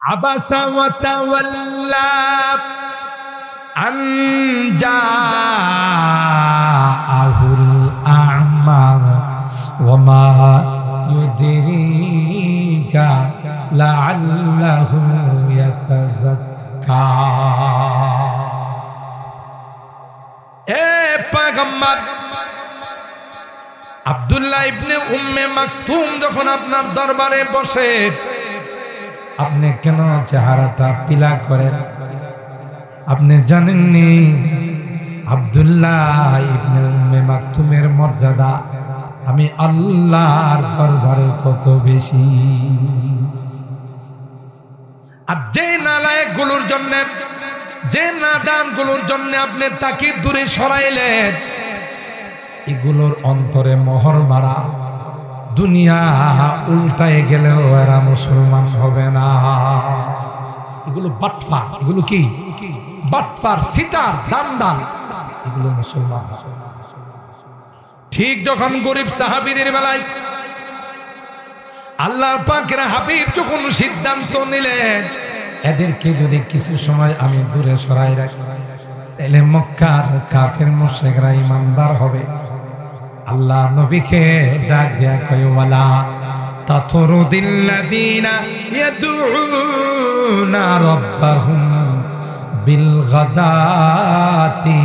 عبس وتولى أن جاءه الأعمى وما يدريك لعله يتزكى এ পাগম্বর আব্দুল্লাহ ইবনে উম্মে মাকতুম যখন আপনার দরবারে বসে আপনি কেন চেহারাটা পিলা করেন? আপনি জানেননি আব্দুল্লাহ ইবনে উম্মে মাকতুমের মর্যাদা? আমি আল্লাহর দরবারে কত বেশি। আর যে নালায়কগুলোর জন্য, যে নাদানগুলোর জন্য আপনি তাকে দূরে সরাইলেন, এগুলোর অন্তরে মোহর মারা। দুনিয়া উল্টায় গেলেও এরা মুসলমান হবে না। এগুলো বাটফার। এগুলো কি? বাটফার, সিটার, দান্দাল। এগুলো মুসলমান ঠিক যখন গরিব সাহাবিদের বেলায় আল্লাহ পাকের হাবিব যখন সিদ্ধান্ত নিলেন, এদেরকে যদি কিছু সময় আমি দূরে সরাই রাখি, তাহলে মক্কার কাফের মুশরিকরা ইমানদার হবে। আল্লাহ নবীকে ডাক দেয়া কয়, ওয়ালা তাতরুদিল্লাযীনা ইয়াদউনা রাব্বাহুম বিল গাদাতি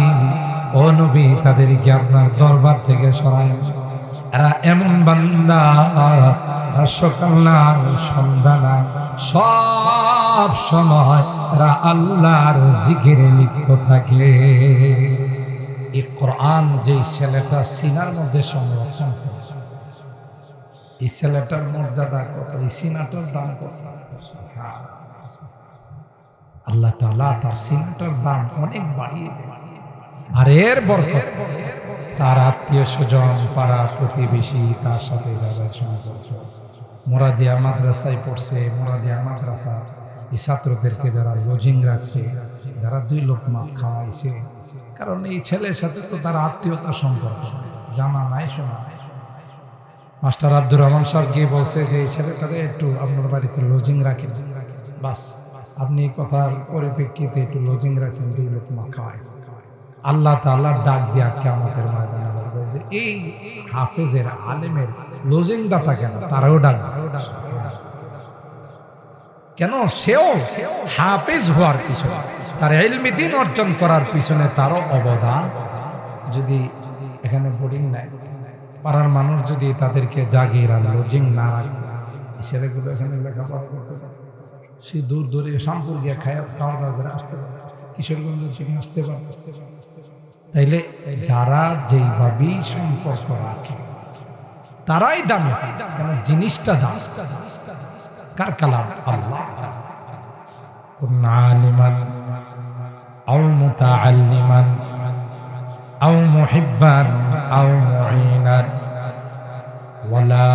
ও নবী, তাদেরকে আপনার দরবার থেকে সরায় এরা এমন বান্দা সকাল না সন্ধ্যা না সব সময় এরা আল্লাহর জিকিরে লিপ্ত থাকে। এই কোরআন যে ছেলেটা সিনার মধ্যে সংরক্ষণ করেছে। এই ছেলেটার মর্যাদা কত? এই সিনাটার দাম কত? হ্যাঁ। আল্লাহ তাআলা তার সিনাটার দাম অনেক বাড়িয়ে আর এর বরকত তার আত্মীয় স্বজন, পাড়া প্রতিবেশী তার সাথে যারা সম্পর্ক মোরাদিয়া মাদ্রাসায় পড়ছে, মোরাদিয়া মাদ্রাসা। এই ছাত্রদেরকে যারা লজিং রাখছে, যারা দুই লোক মা খাওয়াইছে কারণ এই ছেলের সাথে তো তার আত্মীয়তা সম্পর্ক। জানা নাই শোনা। মাস্টার আব্দুর রহমান সাহেব গিয়ে বলছে যে, এই ছেলেটাকে একটু আপনার বাড়িতে লজিং রাখেন। বাস, আপনি কথার পরিপ্রেক্ষিতে একটু লজিং রাখছেন, দুই লোক মা আল্লাহ তাআলার ডাক দিয়া কেমতের ময়দানে যে, এই হাফেজের আলেমের লজিং দাতা কেন? তারাও ডাক। কেন সেও হাফেজ হওয়ার পিছনে, তার এলমি দিন অর্জন করার পিছনে তারও অবদান। যদি এখানে বোর্ডিং নাই, পাড়ার মানুষ যদি তাদেরকে জাগিয়ে আর লজিং না ছেলেগুলো এখানে লেখাপড়া করতে। সে দূর দূরে শামপুর গিয়ে খায়া খাওয়া দাওয়া করে আসতে পারে কিশোরগঞ্জ থেকে আসতে পারে তাইলে যারা যেইভাবেই সম্পর্ক রাখে, তারাই দামি, কেন জিনিসটা দাম। কার কালাম আল্লাহ كن عالما أو متعلما أو محبا أو معينا ولا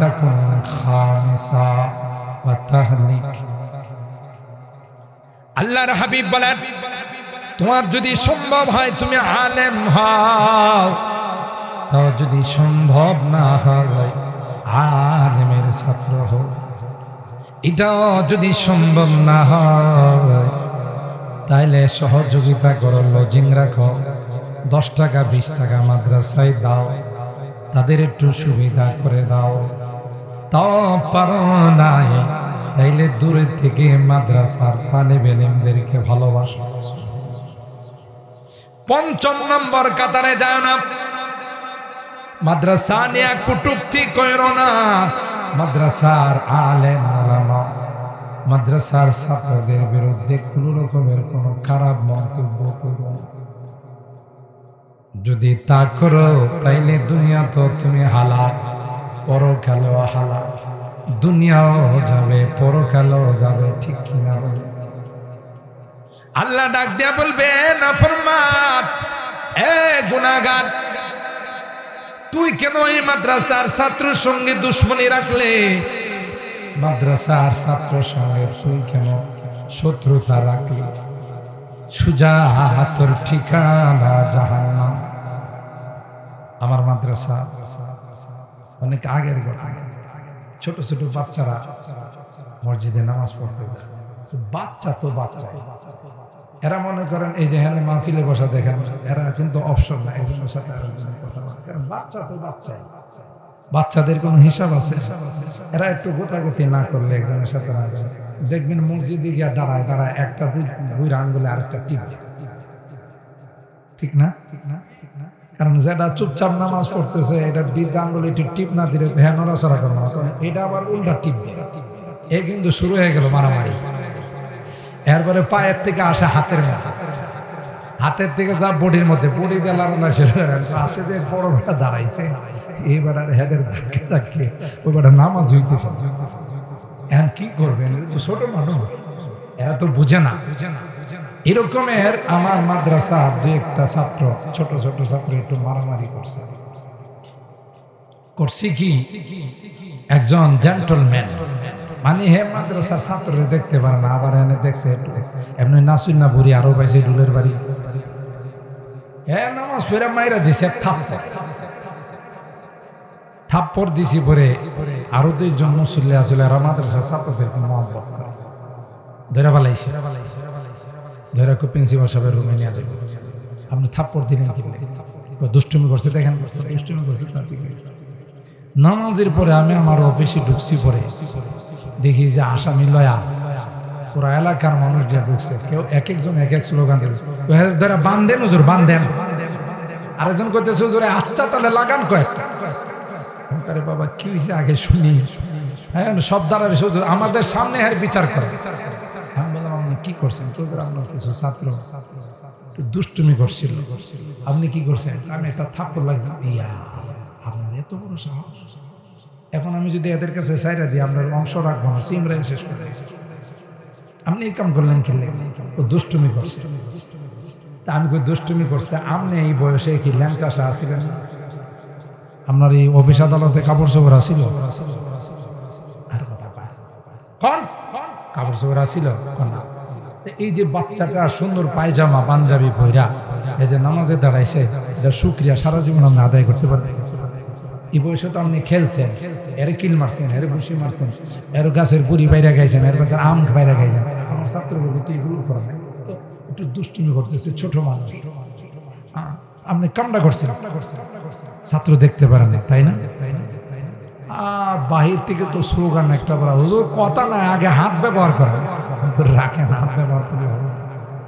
تكن خامسا وتهلك আল্লাহর হাবিব বলেন তোমার যদি সম্ভব হয় তুমি আলেম হও তাও যদি সম্ভব না হয় আলেমের ছাত্র হও। এটাও যদি সম্ভব না হয়, তাইলে সহযোগিতা করো লজিং রাখো। দশ টাকা, বিশ টাকা মাদ্রাসায় দাও। তাদের একটু সুবিধা করে দাও। তাও পারো নাই, তাইলে দূরের থেকে মাদ্রাসার পানি বেলেমদেরকে ভালোবাসো। পঞ্চম নম্বর কাতারে যায় না। মাদ্রাসা নিয়ে কুটুক্তি কইর না। মাদ্রাসার আলেম ওলামা মাদ্রাসার ছাত্রদের বিরুদ্ধে কোন রকমের কোনো খারাপ মন্তব্য করো। যদি তা করো, তাইলে দুনিয়া তো তুমি হালা পর পরকালেও হালা দুনিয়াও যাবে, পরকালেও যাবে, ঠিক কিনা আল্লাহ ডাক দিয়া বলবে, না ফরমান এ গুনাগার তুই কেন এই মাদ্রাসার ছাত্রের সঙ্গে দুশ্মনী রাখলে? মাদ্রাসার ছাত্রের সঙ্গে তুই কেন শত্রুতা রাখলি? সুজা তোর ঠিকানা জাহান্নাম। আমার মাদ্রাসা অনেক আগের ছোট ছোট বাচ্চারা মসজিদে নামাজ পড়তে বাচ্চা তো বাচ্চা। এরা মনে করেন এই যে হ্যাঁ মাহফিলে বসা দেখেন, এরা কিন্তু অপশন না একজনের সাথে আরেকজনের কথা বলে। বাচ্চা তো বাচ্চাই বাচ্চাদের কোনো হিসাব আছে? এরা একটু গোটাগুটি না করলে একজনের সাথে। দেখবেন মসজিদে গিয়ে দাঁড়ায় দাঁড়ায় একটা দুই দুই আঙ্গুলে আরেকটা টিপে। ঠিক না? ঠিক না ঠিক না কারণ যেটা চুপচাপ নামাজ পড়তেছে, এটা দুই আঙ্গুলে একটু টিপ না দিলে হ্যাঁ নড়াচড়া করব এটা আবার উল্টা টিপবে এ কিন্তু শুরু হয়ে গেল মারামারি। এরপরে পায়ের থেকে আসে হাতের হাতের থেকে যা বডির মধ্যে, বডি দেলার আসে যে বড় বেটা দাঁড়াইছে এবার আর হেডের ধাক্কে ওই বেটা নামাজ হইতেছে। এখন কি করবেন? ছোট মানুষ, এরা তো বুঝে না। এরকমের আমার মাদ্রাসা দু একটা ছাত্র, ছোট ছোট ছাত্র একটু মারামারি করছে। করছি কি? একজন জেন্টলম্যান মানে হে মাদ্রাসার ছাত্ররে দেখতে পারে না, আবার এনে দেখছে একটু। এমনি নাসুন না বুড়ি, আরও পাইছে ডুলের বাড়ি। হ্যাঁ নামাজ ফেরা মাইরা দিছে, এক থাপ থাপ্পর দিছি পরে আরও দুইজন মুসল্লি আসলে এরা মাদ্রাসার ছাত্রদেরকে মহব্বত করে ধরে পালাইছে ধরে খুব প্রিন্সিপাল সাহেবের রুমে নিয়ে যাবে। আপনি থাপ্পড় দিলেন কি দুষ্টুমি করছে, দেখেন। দুষ্টুমি করছে, তার নামাজের পরে আমি আমার অফিসে ঢুকছি পরে। দেখি যে আসামি লয়া পুরা এলাকার মানুষ যে ঢুকছে। কেউ এক একজন এক এক স্লোগান দিল। বান্ধেন হুজুর বান্ধেন আরেকজন করতেছে হুজুরে আচ্ছা তাহলে লাগান কয়েকটা আরে বাবা, কি হয়েছে আগে শুনি? হ্যাঁ সব দ্বারা আমাদের সামনে হ্যাঁ বিচার করে। আমি বললাম, আপনি কি করছেন? কেউ আপনার কিছু ছাত্র একটু দুষ্টুমি করছিল। আপনি কি করছেন? আমি একটা থাপ্পড় লাগলাম ইয়া এত বড় সাহস। এখন আমি যদি এদের কাছে সাইরা দিই আপনার অংশ রাখব না, সিমরাই শেষ করে আপনি এই কাম করলেন কিনলেন ও দুষ্টুমি করছে। তা আমি দুষ্টুমি করছে? আপনি এই বয়সে কি ল্যাংটাসা আসিলেন আপনার এই অফিস আদালতে কাপড় চোপড় আসিল। কাপড় চোপড় আসিল? এই যে বাচ্চাটা সুন্দর পায়জামা, পাঞ্জাবি ভৈরা এই যে নামাজে দাঁড়াইছে এটা শুক্রিয়া সারা জীবন আপনি আদায় করতে পারবেন। এই বয়সে তো আপনি খেলছেন এর কিল মারছেন এর ঘুষি মারছেন এর গাছের বুড়ি বাইরে গাইছেন এর গাছের আম বাইরে গাইছেন। আমার ছাত্রগুলো তো এগুলো করে তো একটু দুষ্টুমি করতেছে ছোট মানুষ। আপনি কামটা করছেন। ছাত্র দেখতে পারেন তাই না, তাই না? আর বাহির থেকে তো স্লোগান একটা বলা হুজুর কথা না আগে হাত ব্যবহার করেন। রাখেন হাত ব্যবহার হবে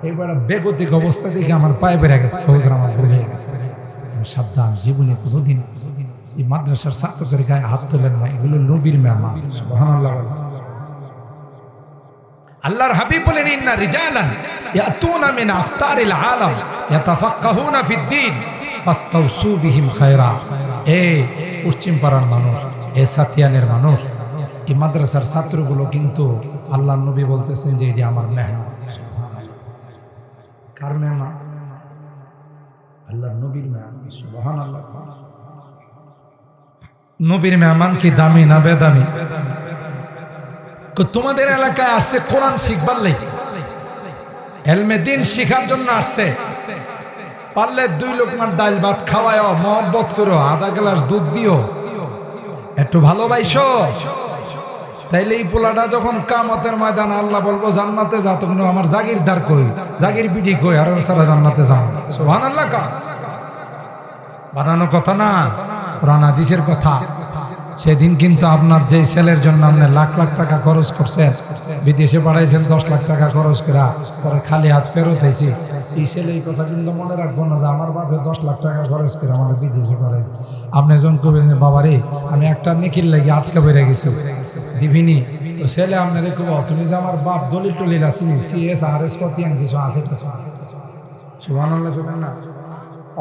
এবার বেগতিক অবস্থা দেখে আমার পায়ে বেড়ে গেছে। হুজুর আমার ভুল গেছে। সাবধান জীবনে কোনোদিন এই মাদ্রাসার ছাত্রদের গায়ে হাত তোলেন না, এগুলো নবীর মেহমান। সুবহানাল্লাহ। আল্লাহর হাবিব বলেন, ইন্না রিজালান ইয়াতুনা মিন আখতারিল আলাম, ইয়াতাফাক্কাহুনা ফিদ-দ্বীন ফাস্তাউসু বিহিম খায়রা। এ পশ্চিম পাড়ার মানুষ, এ সাতিয়ানের মানুষ, এই মাদ্রাসার ছাত্রগুলো কিন্তু আল্লাহর নবী বলতেছেন যে এটি আমার মেহমান। কার মেহমান? আল্লাহর নবীর মেহমান, সুবহানাল্লাহ। নবীর মেহমান কি দামি না বেদামি? তোমাদের এলাকায় আসছে কোরআন শিখবার লাই। এলমে দিন শিখার জন্য আসছে। পারলে দুই লোকমার ডাল ভাত খাওয়ায় মহব্বত করো আধা গ্লাস দুধ দিও। একটু ভালোবাসো। তাইলে এই পোলাটা যখন কামতের ময়দান আল্লাহ বলব, জান্নাতে যা, তখন আমার জাগির দার কই, জাগির পিঠি কই, আর সারা জান্নাতে যাও। সোহান আল্লাহ বানানো কথা না। কোরআন কথা। সেদিন কিন্তু আপনার যে ছেলের জন্য আপনি লাখ লাখ টাকা খরচ করছেন, বিদেশে পাঠাইছেন দশ লাখ টাকা খরচ করা, পরে খালি হাত ফেরত হয়েছি এই ছেলে এই কথা কিন্তু মনে রাখব না যে আমার বাপে দশ লাখ টাকা খরচ করে আমার বিদেশে পাঠাইছে। আপনি যখন করবেন যে, বাবারে, আমি একটা নিখিল লাগি আটকা বেড়ে গেছি। দিবিনি, তো ছেলে আপনার খুব তুমি যে আমার বাপ দলিল টলিল আসিনি সিএস আর এস কত আছে সুবাহ না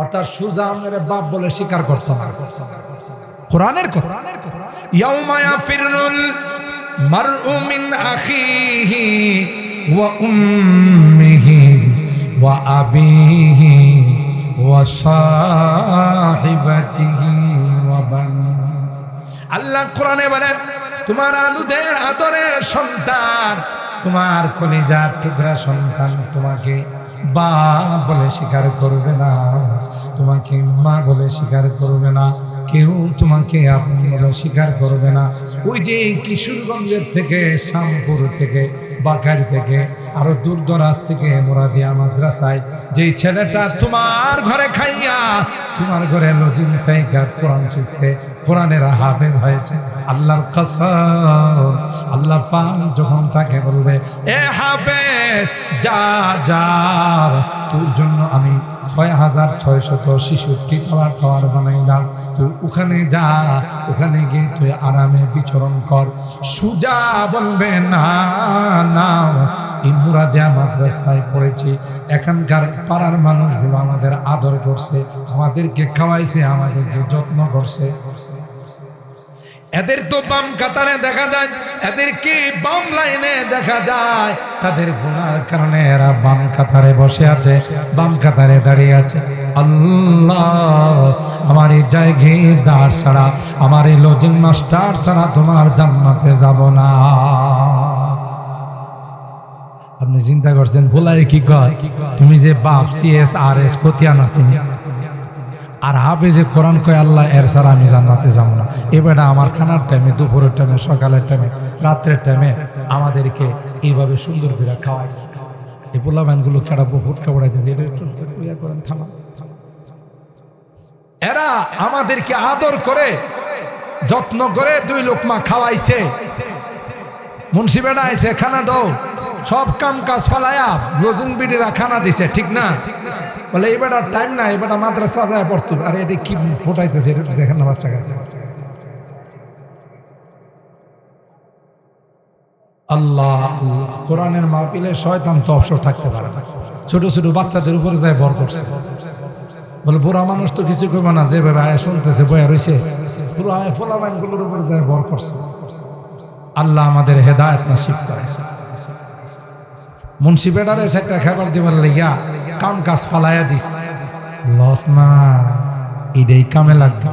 অর্থাৎ সুজা আপনার বাপ বলে স্বীকার করছ না। কোরআনের কথা। ইয়াউমা ইয়াফিরুল মারউ মিন আখিহি ওয়া উম্মিহি ওয়া আবিহি ওয়া সাহিবাতিহি ওয়া বানি। আল্লাহ কোরআনে বলেন, তোমার আলুদের আদরের সন্তান তোমার কলিজার টুকরা সন্তান তোমাকে বা বলে স্বীকার করবে না, তোমাকে মা বলে স্বীকার করবে না, কেউ তোমাকে আপনি স্বীকার করবে না। ওই যে কিশোরগঞ্জের থেকে, শ্যামপুর থেকে বাকার থেকে, আরও দূর দরাজ থেকে মোরা মোরাদিয়া মাদ্রাসায়, যেই ছেলেটা তোমার ঘরে খাইয়া, তোমার ঘরে লজিং থেকে কোরআন শিখছে, কোরআনের হাফেজ হয়েছে। আল্লাহর কসম আল্লাহ পাক যখন তাকে বলবে, এ হাফেজ, যা যা, তোর জন্য আমি ছয় হাজার ছয়শত শিশুটি তলার টাওয়ার বানাইলাম। তুই ওখানে যা, ওখানে গিয়ে তুই আরামে বিচরণ কর। সুজা বলবে না না ইমুরা দেয়া মাদ্রাসায় পড়েছি। এখানকার পাড়ার মানুষগুলো আমাদের আদর করছে, আমাদেরকে খাওয়াইছে, আমাদেরকে যত্ন করছে। এদের তো বাম কাতারে দেখা যায়, এদেরকে বাম লাইনে দেখা যায়। তাদের গুণার কারণে এরা বাম কাতারে বসে আছে, বাম কাতারে দাঁড়িয়ে আছে। আল্লাহ, আমার এই জায়গায় দাঁড় ছাড়া, আমার এই লজিং মাস্টার ছাড়া তোমার জান্নাতে যাব না। চিন্তা করছেন ভোলায় কি কয়? তুমি যে বাপ সিএস আর এস খতিয়ান আছেন আর হাফেজে কোরআন কয়, আল্লাহ, এর ছাড়া আমি জান্নাতে যাব না। এবারে আমার খানার টাইমে দুপুরের টাইমে সকালের টাইমে রাত্রের টাইমে আমাদেরকে এইভাবে সুন্দর করে খাওয়াই এই পোলাবানগুলো কেডা বহুত কাপড়াই দিয়েছে করেন থামা এরা আমাদেরকে আদর করে, যত্ন করে দুই লোকমা খাওয়াইছে। মুন্সি বেড়া আইছে খানা দাও। সব কাম কাজ ফালায়া লজিং বিডিরা খানা দিছে, ঠিক না? বলে এবার আর টাইম না এবার মাদ্রাসা যায় পড়তো আরে, এটা কি ফোটাইতেছে, এটা দেখেন না, বাচ্চা কাছে আল্লাহ। কোরআনের মাহফিলে শয়তান তো অবসর থাকতে পারে না। ছোট ছোট বাচ্চাদের উপরে যায় বর করছে। বলে, বুড়া মানুষ তো কিছু করবে না, যেভাবে আয় শুনতেছে বয়া রয়েছে পুরো আয় ফোলা বাইনগুলোর উপরে যায় বর করছে। আল্লাহ আমাদের হেদায়ত নাসিব করে মুন্সি বেটারে একটা খাবার দিবার লাগিয়া কাম কাজ ফালাইয়া দিস লস না, এটাই কামে লাগবে।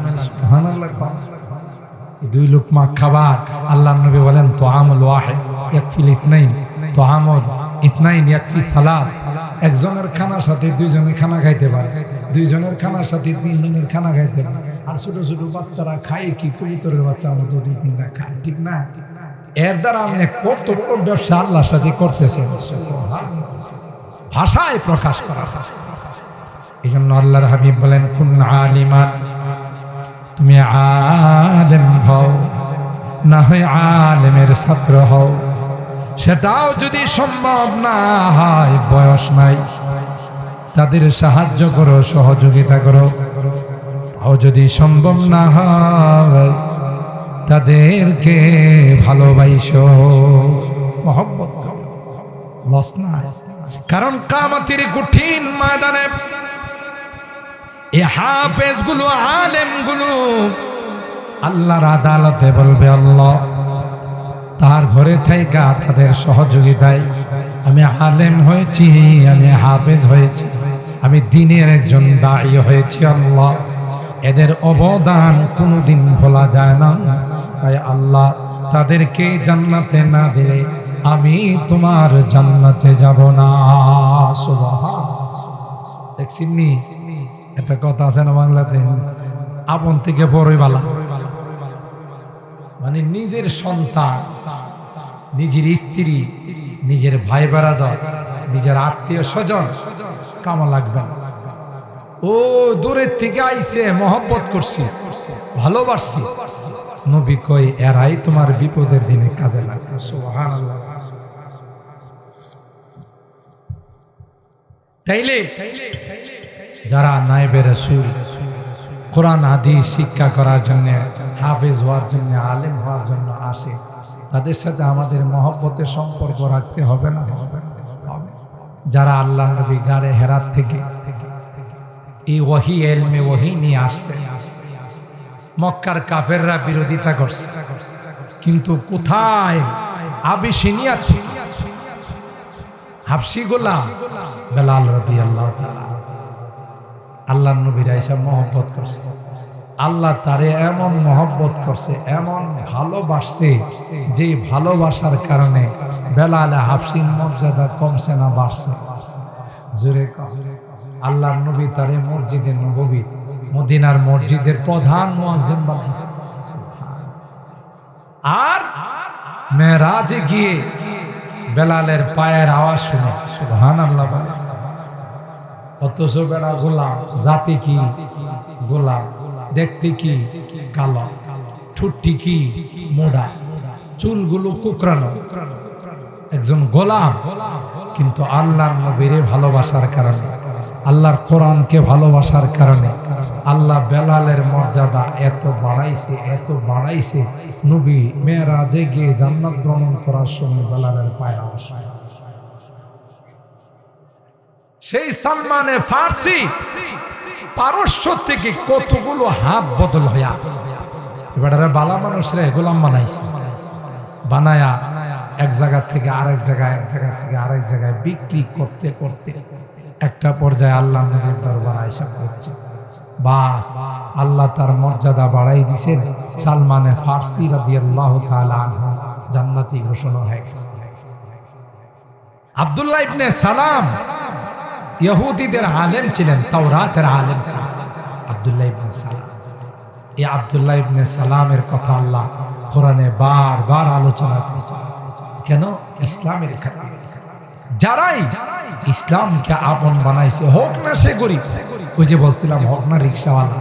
দুই লোক মা খাবার আল্লাহ নবী বলেন তো আমল ওয়াহে ইয়াকফিল ইসনাইন তো আমল ইসনাইন ইয়াকফি সালাস একজনের খানার সাথে দুইজনে খানা খাইতে পারে। দুইজনের খানার সাথে তিনজনের খানা খাইতে পারে। আর ছোট ছোট বাচ্চারা খায় কি? কবুতরের বাচ্চা মতো দুই তিনটা খায়, ঠিক না? এর দ্বারা আমি কত ব্যবসা আল্লাহর সাথে করতেছে। ভাষায় প্রকাশ করা। এই জন্য আল্লাহর হাবিব বলেন কোন আলিমান, তুমি আলেম হও, না হয় আলেমের ছাত্র হও। সেটাও যদি সম্ভব না হয়, বয়স নাই। তাদের সাহায্য করো, সহযোগিতা করো। তাও যদি সম্ভব না হয় তাদেরকে ভালোবাইসো মহব্বত কারণ কামাতির কঠিন ময়দানে এই হাফেজগুলো আলেমগুলো আল্লাহর আদালতে বলবে, আল্লাহ, তার ঘরে থাইকা তাদের সহযোগিতায় আমি আলেম হয়েছি, আমি হাফেজ হয়েছি, আমি দিনের একজন দায়ী হয়েছি, আল্লাহ। এদের অবদান কোনোদিন ভোলা যায় না। তাই আল্লাহ তাদেরকে জান্নাতে না দিলে আমি তোমার জান্নাতে যাব না। দেখছিনি একটা কথা আছে না বাংলাতে? আপন থেকে বড়ই বালা। মানে নিজের সন্তান, নিজের স্ত্রী, নিজের ভাই বেড়াদর নিজের আত্মীয় স্বজন কামা লাগবে না। ও, দূরের থেকে আইছে, মহব্বত করছি, ভালোবাসছি। নবী কই এরাই তোমার বিপদের দিনে কাজে লাগবে। সুবহানাল্লাহ। তাইলে, যারা নাইবে রসুল, কোরআন আদি শিক্ষা করার জন্য, হাফেজ হওয়ার জন্য, আলেম হওয়ার জন্য আসে, তাদের সাথে আমাদের মহব্বতের সম্পর্ক রাখতে হবে না। যারা আল্লাহ নবী গাড়ে হেরাত থেকে এই ওহি এলমে ওহি নিয়ে আসছে। মক্কার কাফেররা বিরোধিতা করছে। কিন্তু কোথায়? আবিসিনিয়া হাফসি গোলাম বেলাল রবি আল্লাহ আল্লাহ নবীর এসব মহব্বত করছে। আল্লাহ তারে এমন মহব্বত করছে, এমন ভালোবাসছে যে ভালোবাসার কারণে বেলালে হাফসিন মর্যাদা কমছে না, বাড়ছে। জোরে। আল্লাহর নবী তারে মসজিদে নবী মদিনার মসজিদের প্রধান মুয়াজ্জিন বানাইছে। আর মেরাজে গিয়ে বেলালের পায়ের আওয়াজ শুনে সুবহান আল্লাহ অথচ বেড়া গোলাম, জাতি কি গোলাম, দেখতে কি কালো, ঠুট্টি কি মোড়া চুলগুলো কুকরানো একজন গোলাম, কিন্তু আল্লাহ নবীরে ভালোবাসার কারণে। আল্লাহর কোরআনকে ভালোবাসার কারণে আল্লাহ বেলালের মর্যাদা এত বাড়াইছে এত বাড়াইছে। নবী মেয়েরা জেগে জান্নাত ভ্রমণ করার সময় বেলালের পায়ে আওয়াজ। সেই সালমানে ফার্সি পারস্য থেকে কতগুলো হাত বদল হইয়া, এবার বালা মানুষরা গোলাম বানাইছে। বানায়া এক জায়গা থেকে আরেক জায়গায়, এক জায়গা থেকে আরেক জায়গায় বিক্রি করতে করতে। একটা পর্যায়ে আল্লাহ নবীর দরবার আয়সা করছে বাস, আল্লাহ তার মর্যাদা বাড়াই দিছেন। সালমানে ফার্সি তাআলা আনহু জান্নাতি ঘোষণা হয়ে গেছে। আব্দুল্লাহ ইবনে সালাম ইহুদিদের আলেম ছিলেন, তাওরাতের আলেম ছিলেন। আব্দুল্লাহ ইবনে সালাম। এই আব্দুল্লাহ ইবনে সালামের কথা আল্লাহ কোরআনে বারবার আলোচনা করেছে কেন? ইসলামের খাতিরে। যারাই ইসলামকে আপন বানাইছে হোক না সে গরিব ওই যে বলছিলাম হোক না রিক্সাওয়ালা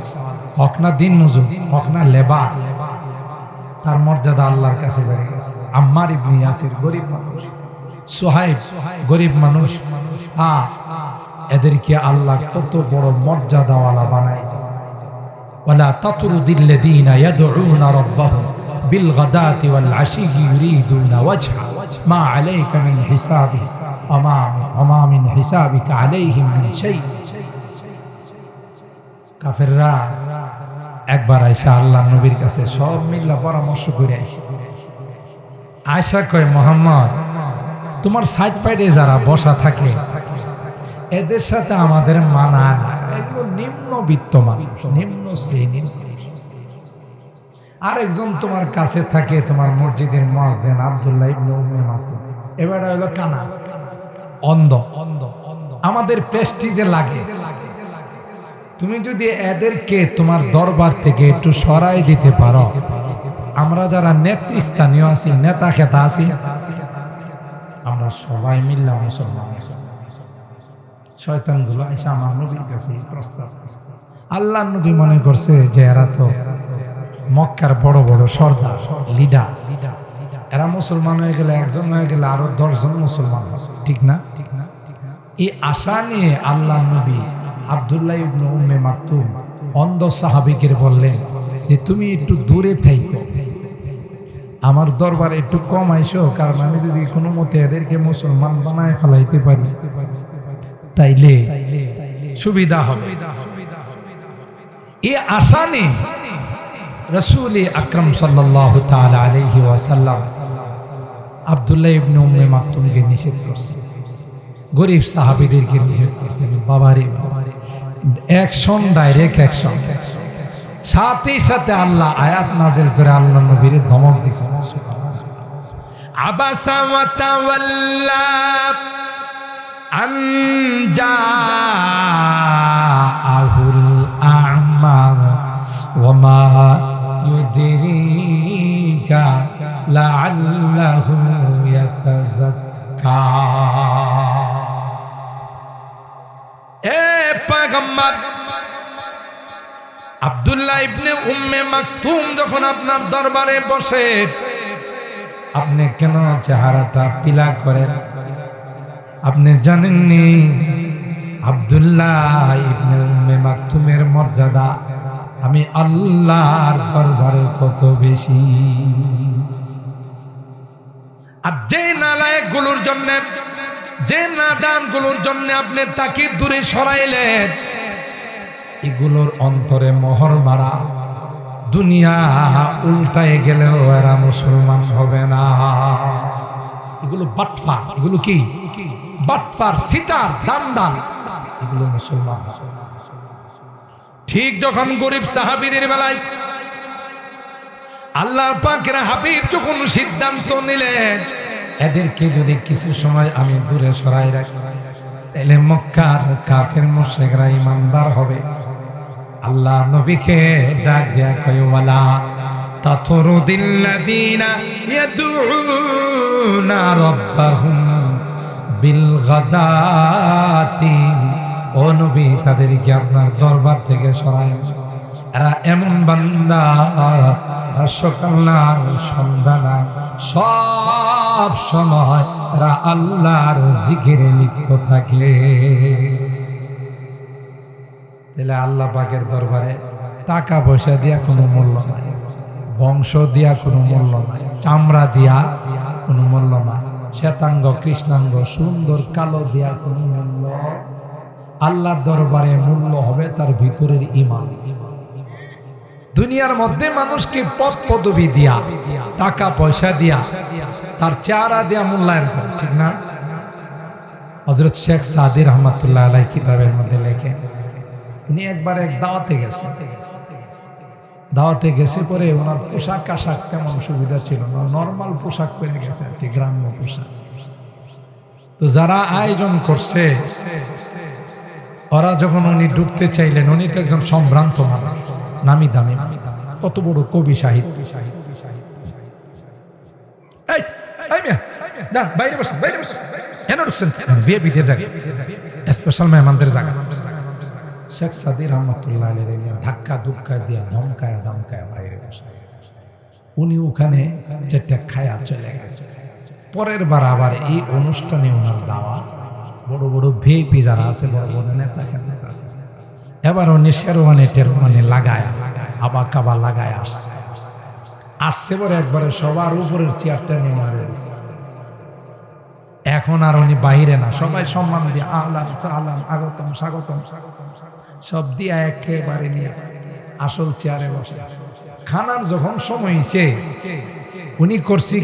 হোক না দিন মজুর হোক না লেবার তার মর্যাদা আল্লাহর কাছে বেড়ে গেছে আম্মার ইবনে ইয়াসির গরিব মানুষ সোহাইব গরিব মানুষ আ এদেরকে আল্লাহ কত বড় মর্যাদাওয়ালা বানাই ولا تطرد الذين يدعون ربهم بالغداة والعشي يريدون وجهه ما عليك من حسابه অমামিন হিসাবিকা আলাইহিম সেই কাফের একবার আয়সা আল্লাহ নবীর কাছে সব মিল্লা পরামর্শ করে আইসি। আয়সা কয়, মোহাম্মদ, তোমার সাইড ফাইডে যারা বসা থাকে, এদের সাথে আমাদের মানা এগুলো নিম্ন বিত্তমান নিম্ন শ্রেণির আরেকজন তোমার কাছে থাকে, তোমার মসজিদের মসজেন আবদুল্লাহ ইবনে উম্মে মাতুম এবারে হলো কানা। অন্ধ। অন্ধ আমাদের প্রেস্টিজে লাগে। তুমি যদি এদেরকে তোমার দরবার থেকে একটু সরাই দিতে পারো, আমরা যারা নেতৃস্থানীয় আছি, নেতা খেতা আছি, আমরা সবাই মিললাম মুসলমান। শয়তানগুলো এসে আমার নবীর কাছে প্রস্তাব আল্লাহ নবী মনে করছে যে এরা তো মক্কার বড় বড় সর্দার লিডার এরা মুসলমান হয়ে গেলে, একজন হয়ে গেলে আরও দশজন মুসলমান। ঠিক না ঠিক না এই আশা নিয়ে আল্লাহ নবী আব্দুল্লাহ ইবনে উম্মে মাকতুম অন্ধ সাহাবিকের বললেন যে, তুমি একটু দূরে থাইকো আমার দরবারে একটু কম আইসো, কারণ আমি যদি কোনো মতে এদেরকে মুসলমান বানায় ফেলাইতে পারি, তাইলে সুবিধা হবে এ আশা নেই রসুল আকরম সাল্লাহ আলাইহি ওয়াসাল্লাম আব্দুল্লাহ ইবনে উম্মে নিষেধ করছে। গরিব সাহাবীদেরকে নিষেধ করছে। বাবারে অ্যাকশন ডাইরেক্ট অ্যাকশন সাথে সাথে আল্লাহ আয়াত নাজেল করে আল্লাহ নবীর ধমক দিছে। আবাসা ওয়া তাওয়াল্লা আন জাআহুল আ'মা ওয়া মা ইয়াতাযাক্কা এ পয়গম্বর, আব্দুল্লাহ ইবনে উম্মে মাকতুম যখন আপনার দরবারে বসে, আপনি কেন চেহারাটা পিলা করেন আপনি জানেননি আব্দুল্লাহ ইবনে উম্মে মাকতুমের মর্যাদা? আমি আল্লাহর দরবারে কত বেশি। আর যে নালায়কগুলোর জন্য, যে নাদানগুলোর জন্য আপনি তাকে দূরে সরাইলেন, এগুলোর অন্তরে মোহর মারা, দুনিয়া উল্টায় গেলেও এরা মুসলমান হবে না। এগুলো বাটফার, এগুলো কি? বাটফার, সিটার, দান্দাল, এগুলো মুসলমান। ঠিক যখন গরিব সাহাবিদের বেলায় আল্লাহ পাকের হাবিব যখন সিদ্ধান্ত নিলেন, এদেরকে যদি কিছু সময় আমি দূরে সরাই রাখি, তাহলে মক্কার কাফের মুশরিকরা ইমানদার হবে। আল্লাহ নবীকে ডাক দেয়া কয়, ওয়ালা তাতরুদিল্লাযীনা ইয়াদউনা রাব্বাহুম বিল গাদাতি ও নবী তাদেরকে আপনার দরবার থেকে সরায়। এরা এমন বান্দা সকাল না সন্ধ্যা না সব সময় এরা আল্লাহর জিকিরে লিপ্ত থাকে তাহলে আল্লাহ পাকের দরবারে টাকা পয়সা দিয়া কোনো মূল্য নাই, বংশ দিয়া কোনো মূল্য নাই, চামড়া দিয়া কোনো মূল্য নাই, শ্বেতাঙ্গ, কৃষ্ণাঙ্গ, সুন্দর, কালো দিয়া কোনো মূল্য আল্লাহর দরবারে মূল্য হবে তার ভিতরের ইমান দুনিয়ার মধ্যে মানুষকে পদ পদবি দিয়া, টাকা পয়সা দিয়া, তার চেহারা দিয়া মূল্যায়ন করে, ঠিক না? হজরত শেখ সাদির রহমতুল্লাহ আলাই কিতাবের মধ্যে লেখেন, উনি একবার এক দাওয়াতে গেছে দাওয়াতে গেছে পরে ওনার পোশাক আশাক তেমন সুবিধা ছিল না, নর্মাল পোশাক পরে গেছে আর কি, গ্রাম্য পোশাক। তো যারা আয়োজন করছে ওরা যখন উনি ঢুকতে চাইলেন উনি তো একজন সম্ভ্রান্ত মানুষ নামি দামি কত বড় কবি সাহিত্য। বাইরে বসেন বাইরে বসেন। কেন ঢুকছেন? বিএপিদের জায়গা। স্পেশাল মেহমানদের জায়গা। শেখ রহমতুল্লাহ আলী ধাক্কা ধুক্কা দিয়া ধমকায়া ধমকায়া বাইরে উনি ওখানে যেটা খায়া চলে গেছে। পরের বার আবার এই অনুষ্ঠানে ওনার দাওয়া বড় বড় ভিআইপি যারা আছে, বড় বড় নেতা এবার উনি শেরওয়ানি লাগায় আবা কাবা লাগায় আসছে। আসছে পরে একবারে সবার উপরের চেয়ারটা নিয়ে মারে। এখন আর উনি বাইরে না, সবাই সম্মান দিয়ে আহলান সাহলান স্বাগতম। সব দিয়ে একেবারে নিয়ে আসল চেয়ারে বসে। খানার যখন সময় হয়েছে উনি করছি